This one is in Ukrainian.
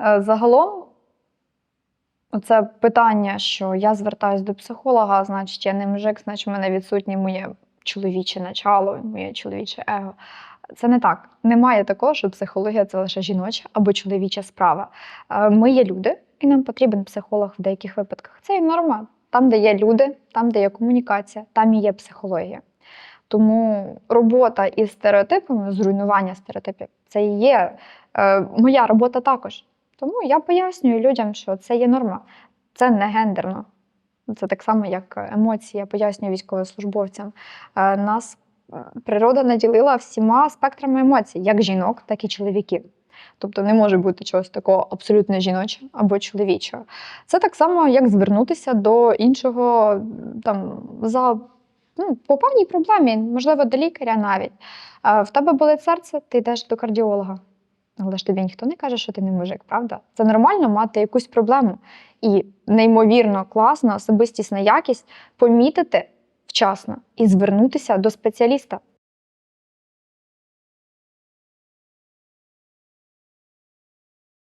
Е, Загалом, це питання, що я звертаюсь до психолога, значить, я не мужик, значить, в мене відсутнє моє чоловіче начало, моє чоловіче его. Це не так. Немає такого, що психологія це лише жіноча або чоловіча справа. Е, Ми є люди, і нам потрібен психолог в деяких випадках. Це і норма. Там, де є люди, там, де є комунікація, там і є психологія. Тому робота із стереотипами, зруйнування стереотипів, це і є е, моя робота також. Тому я пояснюю людям, що це є норма, це не гендерно. Це так само, як емоції. Я пояснюю військовослужбовцям. Е, Нас е, природа наділила всіма спектрами емоцій, як жінок, так і чоловіків. Тобто не може бути чогось такого абсолютно жіночого або чоловічого. Це так само, як звернутися до іншого там, за ну, по певній проблемі, можливо, до лікаря навіть. Е, В тебе болить серце, ти йдеш до кардіолога. Але ж тобі ніхто не каже, що ти не мужик, правда? Це нормально мати якусь проблему. І неймовірно класна особистісна якість помітити вчасно і звернутися до спеціаліста.